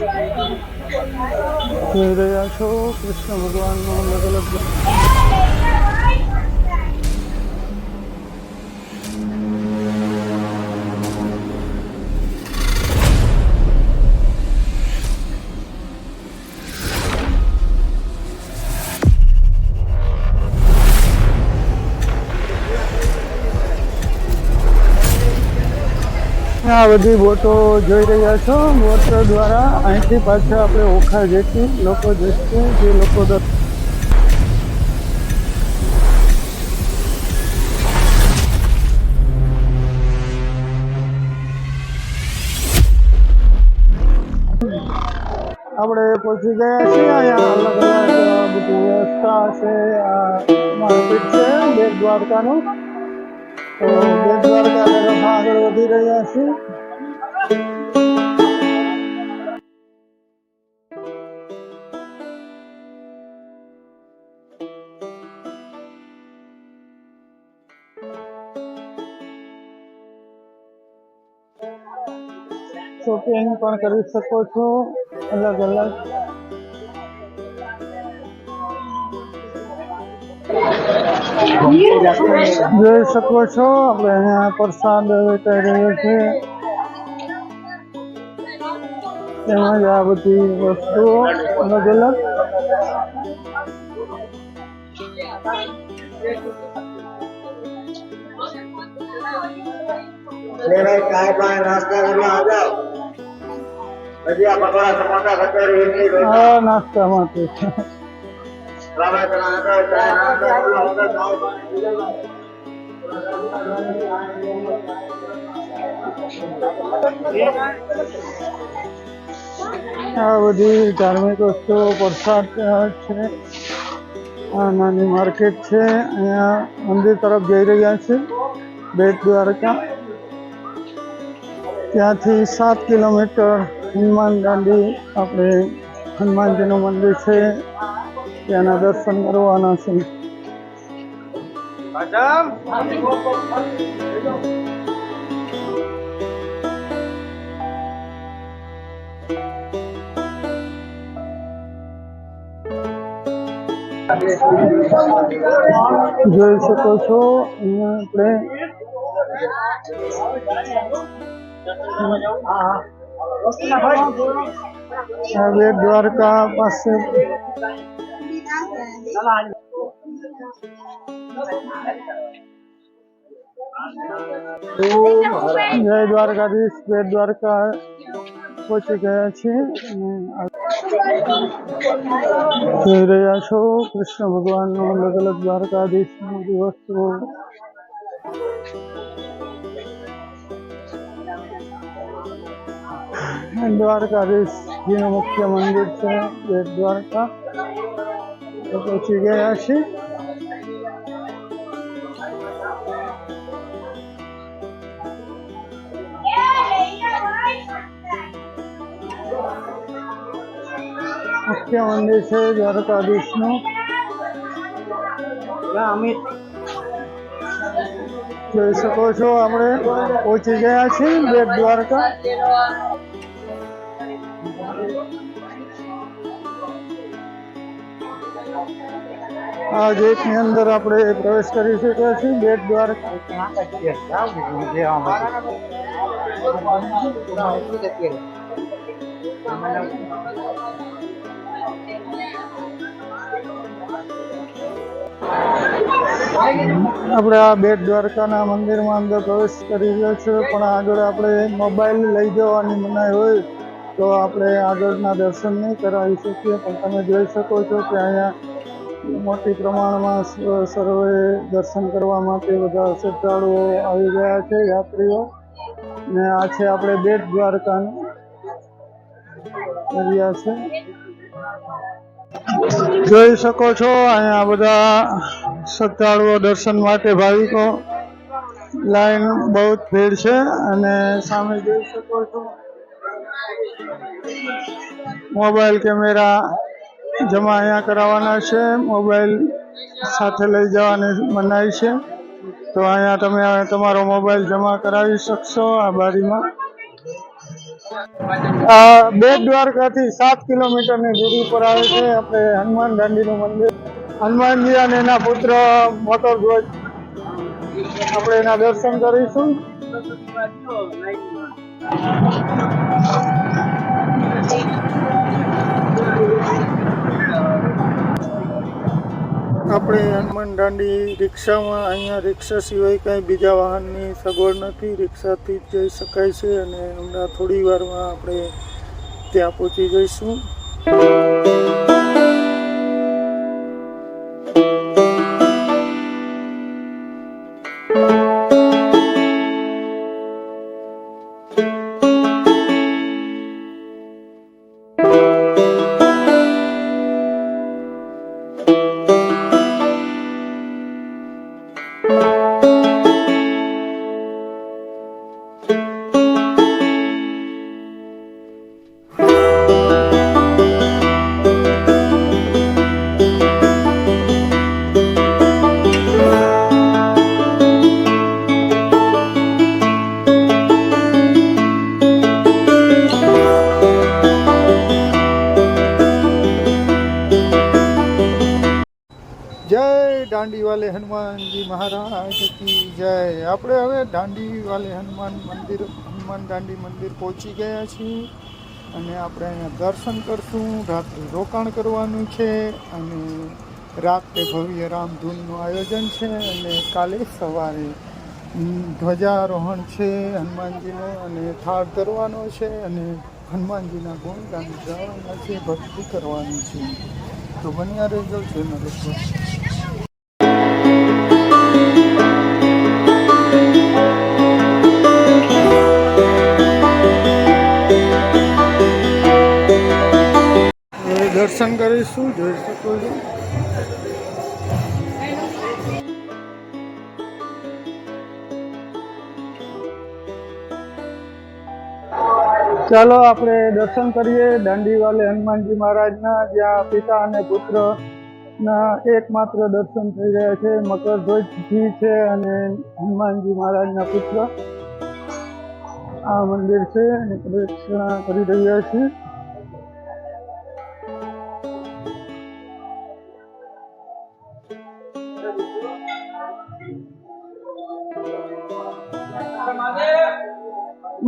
જોઈ રહ્યા છો કૃષ્ણ ભગવાનનો અલગ અલગ આ વધી બોટો જોઈ રહ્યા છો મોટર દ્વારા આнти પાછો આપણે ઓખા જેતી લોકો દેખ છે કે લોકો દત આપણે પહોંચી ગયા શું આ અલગ આ બધું સાસે આ મત છે દેવ દ્વારકાનો દેવ દ્વારકાનો સાહર વધી રહ્યા છીએ શોપિંગ પણ કરી શકો છો અલગ અલગ જોઈ શકો છો આપણે અહીંયા પ્રસાદ વેચાઈ રહ્યો છે તેમજ આ બધી વસ્તુઓ અલગ અલગ નાસ્તા માટે Thank you. આ બધી ધાર્મિક વસ્તુઓ પ્રસાદ છે આ નાની માર્કેટ છે અહીંયા મંદિર તરફ જઈ રહ્યા છે બેટ દ્વારકા ત્યાંથી સાત કિલોમીટર હનુમાન દાંડી આપણે હનુમાનજીનું મંદિર છે ત્યાંના દર્શન કરવાના છે જોઈ શકો છો અહીંયા આપણે હવે દ્વારકા પાસે જય દ્વારકાધીશ જય દ્વારકા પહોંચી ગયા છે જોઈ રહ્યા છો કૃષ્ણ ભગવાનનો અલગ અલગ દ્વારકાધીશનું વસ્ત્રો દ્વારકાધીશજીનું મુખ્ય મંદિર છે બેટ દ્વારકા તો પહોંચી ગયા છીએ મુખ્ય મંદિર છે દ્વારકાધીશ નું અમે જોઈ શકો છો આપણે પહોંચી ગયા છીએ બેટ દ્વારકા આ ની અંદર આપણે પ્રવેશ કરી શક્યા છીએ બેટ દ્વારકા આપણે આ બેટ દ્વારકાના મંદિરમાં અંદર પ્રવેશ કરી રહ્યો છે પણ આગળ આપણે મોબાઈલ લઈ જવાની મનાઈ હોય તો આપણે આગળના દર્શન નહીં કરાવી શકીએ પણ તમે જોઈ શકો છો કે અહીંયા મોટી પ્રમાણમાં સર્વે દર્શન કરવા માટે બધા શ્રદ્ધાળુઓ આવી ગયા છે યાત્રીઓ ને આ છે આપણે બેટ દ્વારકાનું એરિયા છે જોઈ શકો છો અહીંયા બધા શ્રદ્ધાળુઓ દર્શન માટે ભાવિકો લાઈન બહુ જ ભીડ છે અને સામે જોઈ શકો છો મોબાઈલ કેમેરા જમા અહીંયા કરાવવાના છે મોબાઈલ સાથે લઈ જવાની મનાઈ છે તો અહીંયા તમે તમારો મોબાઈલ જમા કરાવી શકશો આ બારીમાં બેટ દ્વારકાથી સાત કિલોમીટરની દૂરી પર આવે છે આપણે હનુમાન દાંડીનું મંદિર હનુમાનજી અને એના પુત્ર મોટર ધ્વજ આપણે એના દર્શન કરીશું આપણે હનુમાન દાંડી રિક્ષામાં અહીંયા રિક્ષા સિવાય કંઈ બીજા વાહનની સગવડ નથી રિક્ષાથી જ જઈ શકાય છે અને હમણાં થોડી વારમાં આપણે ત્યાં પહોંચી જઈશું દાંડી વાલે હનુમાનજી મહારાજ કી જય આપણે હવે દાંડી વાલે હનુમાન મંદિર હનુમાન દાંડી મંદિર પહોંચી ગયા છીએ અને આપણે અહીંયા દર્શન કરશું રાત્રે રોકાણ કરવાનું છે અને રાત્રે ભવ્ય રામધૂનનું આયોજન છે અને કાલે સવારે ધ્વજારોહણ છે હનુમાનજીનો અને થાળ ધરવાનો છે અને હનુમાનજીના ગુણગાન ગાવાના છે ભક્તિ કરવાની છે તો બન્યા રહેજો છે મારે દર્શન કરીશું જોઈ શકો છો ચાલો આપણે દર્શન કરીએ દાંડીવાલે હનુમાનજી મહારાજના જ્યાં પિતા અને પુત્ર ના એકમાત્ર દર્શન થઈ રહ્યા છે મકર મકરધ્વજજી છે અને હનુમાનજી મહારાજના પુત્ર આ મંદિર છે પ્રદક્ષિણા કરી રહ્યા છીએ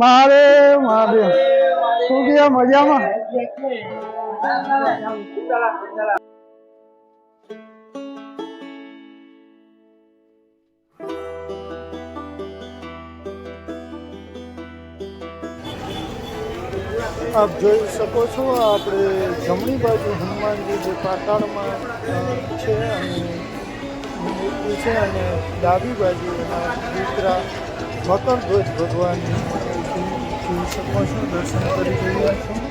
મારે મહાદેવ શું કે મજામાં આપ જોઈ શકો છો આપણે જમણી બાજુ હનુમાનજી જે પાતાળમાં છે અને છે અને ડાબી બાજુ એના દીકરા મકરધ્વજ ભગવાનની que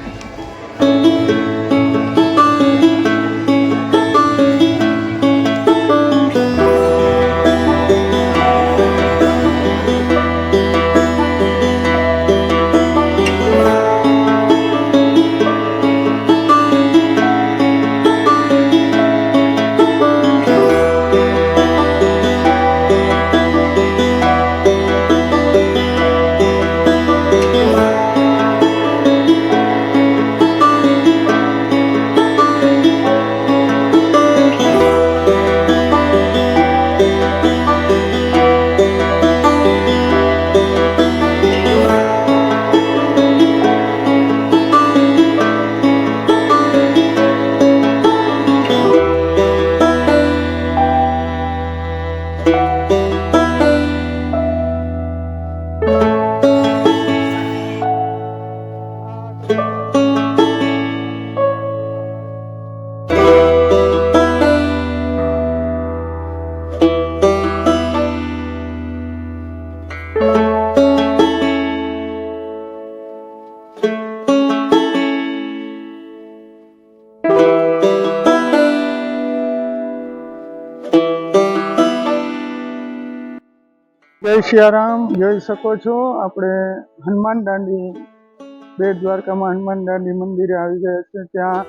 જય સિયારામ જોઈ શકો છો આપણે હનુમાન દાંડી બે દ્વારકામાં હનુમાન દાંડી મંદિરે આવી ગયા છે ત્યાં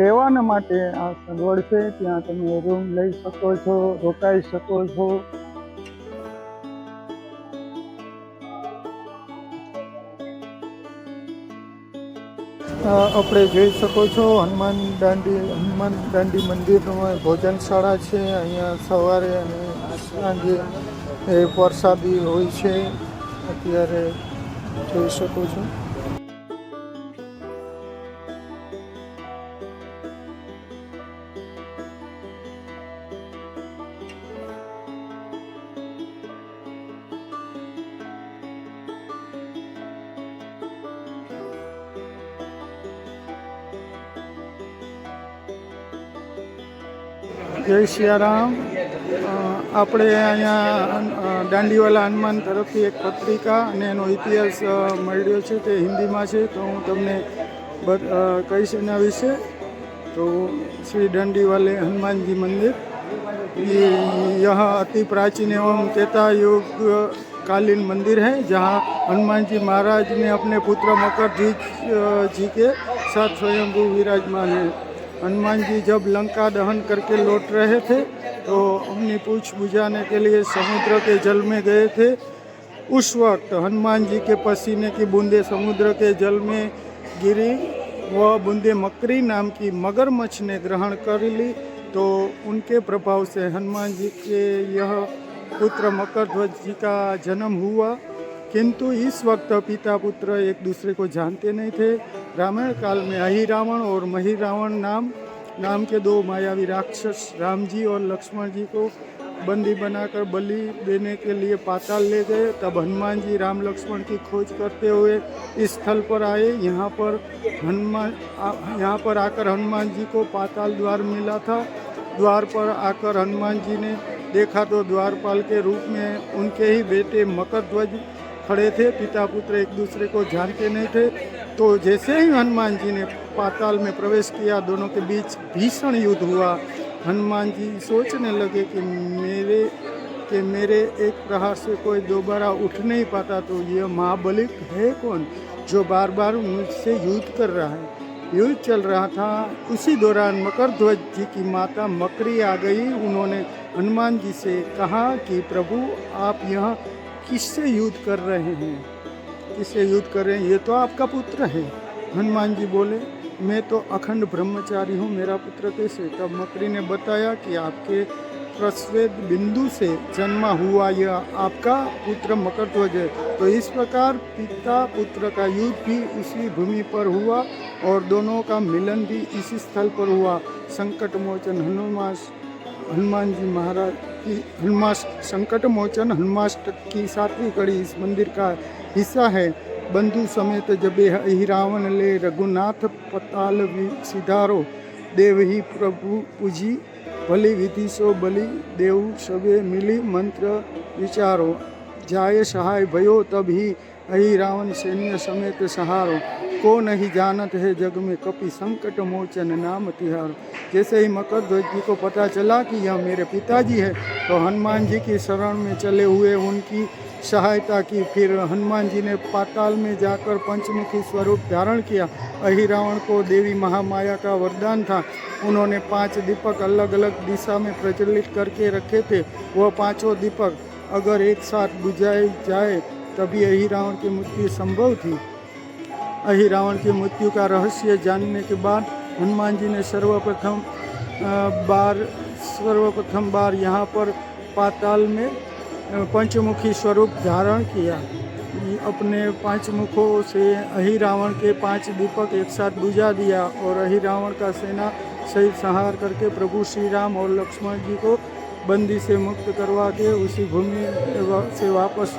રહેવાના માટે આ સગવડ છે ત્યાં તમે રૂમ લઈ શકો છો રોકાઈ શકો છો આપણે જોઈ શકો છો હનુમાન દાંડી હનુમાન દાંડી મંદિરમાં ભોજનશાળા છે અહીંયા સવારે અને સાંજે એ પ્રસાદી હોય છે અત્યારે જોઈ શકો છો જય સિયારામ આપણે અહીંયા દાંડીવાલા હનુમાન તરફથી એક પત્રિકા અને એનો ઇતિહાસ મળ્યો છે તે હિન્દીમાં છે તો હું તમને કહીશ એના વિશે તો શ્રી દાંડીવાલે હનુમાનજી મંદિર यह अति प्राचीन एवं चेता युग कालीन मंदिर है जहाँ हनुमान जी महाराज ने अपने पुत्र मकर जी जी के हनुमान जी जब लंका दहन करके लौट रहे थे तो अपनी पूछ बुझाने के लिए समुद्र के जल में गए थे उस वक्त हनुमान जी के पसीने की बूंदे समुद्र के जल में गिरी वह बूंदे मकरी नाम की मगरमच्छ ने ग्रहण कर ली तो उनके प्रभाव से हनुमान जी के यह पुत्र मकरध्वज जी का जन्म हुआ किंतु इस वक्त पिता पुत्र एक दूसरे को जानते नहीं थे रामायण काल में अही रावण और मही रावण नाम नाम के दो मायावी राक्षस राम जी और लक्ष्मण जी को बंदी बनाकर बलि देने के लिए पाताल ले गए तब हनुमान जी राम लक्ष्मण की खोज करते हुए इस स्थल पर आए यहाँ पर हनुमान यहाँ पर आकर हनुमान जी को पाताल द्वार मिला था द्वार पर आकर हनुमान जी ने देखा तो द्वारपाल के रूप में उनके ही बेटे मकरध्वज खड़े थे पिता पुत्र एक दूसरे को जानते नहीं थे तो जैसे ही हनुमान जी ने पाताल में प्रवेश किया दोनों के बीच भीषण युद्ध हुआ हनुमान जी सोचने लगे कि मेरे कि मेरे एक प्रहार से कोई दोबारा उठ नहीं पाता तो यह महाबलिक है कौन जो बार बार मुझसे युद्ध कर रहा है युद्ध चल रहा था उसी दौरान मकर ध्वज जी की माता मकरी आ गई उन्होंने हनुमान जी से कहा कि प्रभु आप यहाँ किससे युद्ध कर रहे हैं किससे युद्ध कर रहे हैं ये तो आपका पुत्र है हनुमान जी बोले मैं तो अखंड ब्रह्मचारी हूँ मेरा पुत्र कैसे तो तब मकड़ी ने बताया कि आपके प्रस्वेद बिंदु से जन्मा हुआ यह आपका पुत्र ध्वज है तो इस प्रकार पिता पुत्र का युद्ध भी उसी भूमि पर हुआ और दोनों का मिलन भी इसी स्थल पर हुआ संकट मोचन हनुमान हनुमान जी महाराज हनुमा संकट मोचन हनुमाष्टक की सातवीं कड़ी इस मंदिर का हिस्सा है बंधु समेत जब ही रावण ले रघुनाथ पताल सिधारो देव ही प्रभु पूजी बलि विधि सो बलि देव सबे मिली मंत्र विचारो जाय सहाय भयो तभी अहि रावण सैन्य समेत सहारो को नहीं जानत है जग में कपि संकट मोचन नाम तिहार जैसे ही मकर ध्वज जी को पता चला कि यह मेरे पिताजी है तो हनुमान जी की शरण में चले हुए उनकी सहायता की फिर हनुमान जी ने पाताल में जाकर पंचमुखी स्वरूप धारण किया अहि रावण को देवी महामाया का वरदान था उन्होंने पांच दीपक अलग अलग दिशा में प्रचलित करके रखे थे वह पांचों दीपक अगर एक साथ बुझाए जाए तभी अहि रावण की मृत्यु संभव थी अही रावण की मृत्यु का रहस्य जानने के बाद हनुमान जी ने सर्वप्रथम बार सर्वप्रथम बार यहाँ पर पाताल में पंचमुखी स्वरूप धारण किया अपने पांच मुखों से अहि रावण के पांच दीपक एक साथ बुझा दिया और अहि रावण का सेना सही संहार करके प्रभु श्री राम और लक्ष्मण जी को बंदी से मुक्त करवा के उसी भूमि से वापस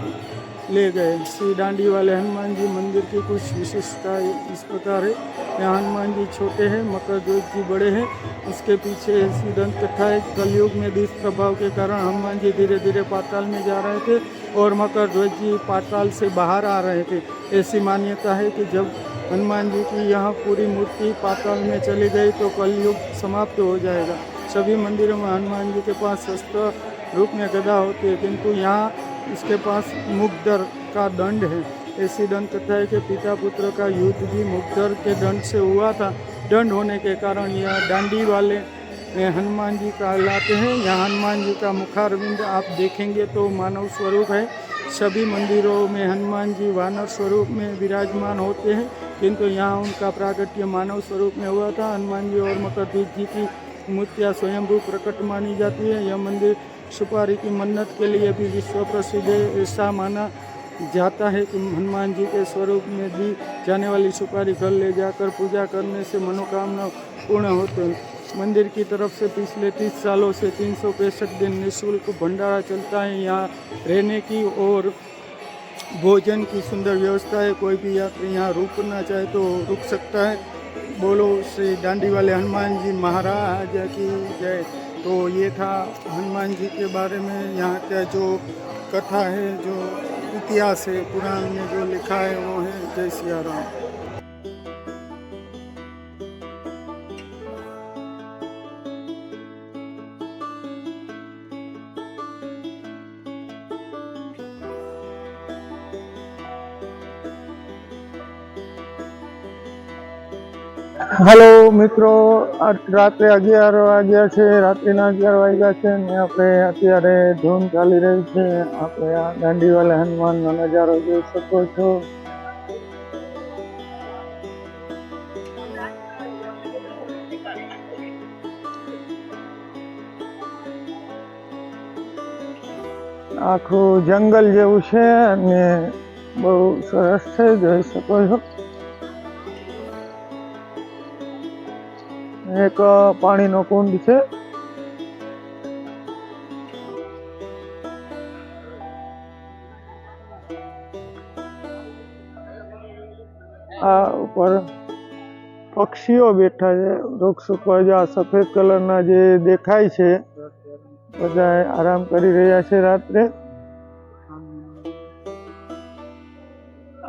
ले गए श्री डांडी वाले हनुमान जी मंदिर की कुछ विशेषता इस प्रकार है यहाँ हनुमान जी छोटे हैं मकर ज्योत जी बड़े हैं उसके पीछे ऐसी दंत कथा है कलयुग में दीप प्रभाव के कारण हनुमान जी धीरे धीरे पाताल में जा रहे थे और मकर ध्वज जी पाताल से बाहर आ रहे थे ऐसी मान्यता है कि जब हनुमान जी की यहाँ पूरी मूर्ति पाताल में चली गई तो कलयुग समाप्त हो जाएगा सभी मंदिरों में हनुमान जी के पास शस्त्र रूप में गदा होती है किंतु यहाँ इसके पास मुकदर का दंड है ऐसी दंड कथा है कि पिता पुत्र का युद्ध भी मुकदर के दंड से हुआ था दंड होने के कारण यह डांडी वाले हनुमान जी का लाते हैं यहाँ हनुमान जी का मुखारविंद आप देखेंगे तो मानव स्वरूप है सभी मंदिरों में हनुमान जी वानर स्वरूप में विराजमान होते हैं किंतु यहाँ उनका प्रागट्य मानव स्वरूप में हुआ था हनुमान जी और मकरदीप जी की मूर्तियाँ स्वयंभू प्रकट मानी जाती है यह मंदिर सुपारी की मन्नत के लिए भी विश्व प्रसिद्ध है ऐसा माना जाता है कि हनुमान जी के स्वरूप में दी जाने वाली सुपारी घर ले जाकर पूजा करने से मनोकामना पूर्ण होते हैं मंदिर की तरफ से पिछले तीस सालों से तीन सौ पैंसठ दिन निःशुल्क भंडारा चलता है यहाँ रहने की और भोजन की सुंदर व्यवस्था है कोई भी यात्री यहाँ रुकना चाहे तो रुक सकता है बोलो श्री डांडी वाले हनुमान जी महाराज की जय तो ये था हनुमान जी के बारे में यहाँ का जो कथा है जो इतिहास है पुराण में जो लिखा है वो है जय सिया राम હલો મિત્રો રાત્રે અગિયાર વાગ્યા છે રાત્રિના અગિયાર વાગ્યા છે ને આપણે અત્યારે ધૂન ચાલી રહી છે આપણે આ દાંડીવાલા હનુમાનનો નજારો જોઈ શકો છો આખું જંગલ જેવું છે અને બહુ સરસ છે જોઈ શકો છો એક પાણીનો કુંડ છે આ ઉપર પક્ષીઓ બેઠા છે વૃક્ષ ઉપર જે આ સફેદ કલરના જે દેખાય છે બધા આરામ કરી રહ્યા છે રાત્રે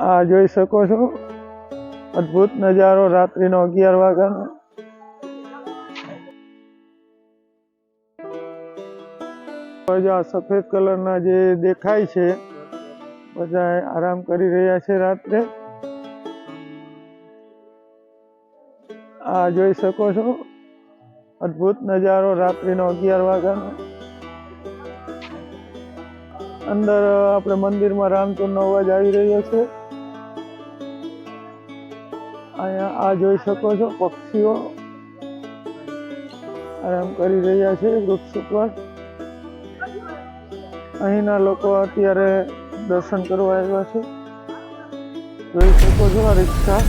આ જોઈ શકો છો અદ્ભુત નજારો રાત્રિનો અગિયાર વાગ્યાનો જ આ સફેદ કલરના જે દેખાય છે બધા આરામ કરી રહ્યા છે રાત્રે આ જોઈ શકો છો અદ્ભુત નજારો રાત્રિનો અગિયાર વાગ્યાનો અંદર આપણે મંદિરમાં રામચૂરનો અવાજ આવી રહ્યો છે અહીંયા આ જોઈ શકો છો પક્ષીઓ આરામ કરી રહ્યા છે વૃક્ષ ઉપર અહીંના લોકો અત્યારે દર્શન કરવા આવ્યા છે જોઈ શકો છો આ રિક્ષા